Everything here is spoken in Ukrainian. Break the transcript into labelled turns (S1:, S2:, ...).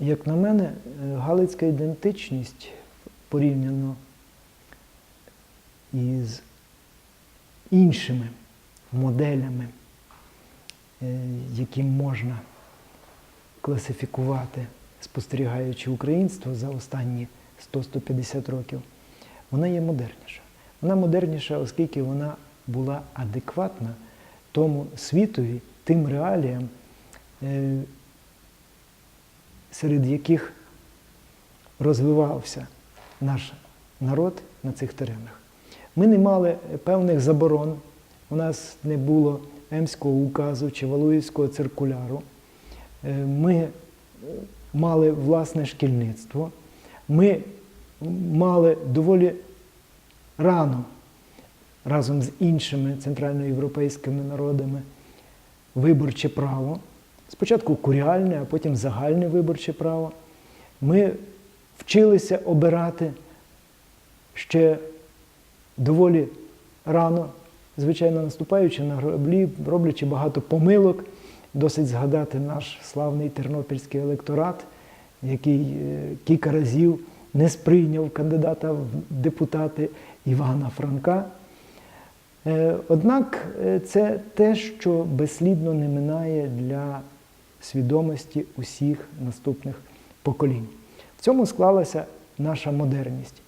S1: Як на мене, е, галицька ідентичність порівняно із іншими моделями, е, які можна класифікувати, спостерігаючи українство за останні 100-150 років, вона є модерніша. Вона модерніша, оскільки вона була адекватна тому світові, тим реаліям, е, серед яких розвивався наш народ на цих теренах. Ми не мали певних заборон, у нас не було Емського указу чи Валуївського циркуляру. Е, Ми мали власне шкільництво, ми мали доволі рано разом з іншими центральноєвропейськими народами виборче право. Спочатку куріальне, а потім загальне виборче право. Ми вчилися обирати ще доволі рано, звичайно, наступаючи на граблі, роблячи багато помилок. Досить згадати наш славний тернопільський електорат, який е, кілька разів не сприйняв кандидата в депутати Івана Франка. Е, Однак е, це те, що безслідно не минає для свідомості усіх наступних поколінь. В цьому склалася наша модерність.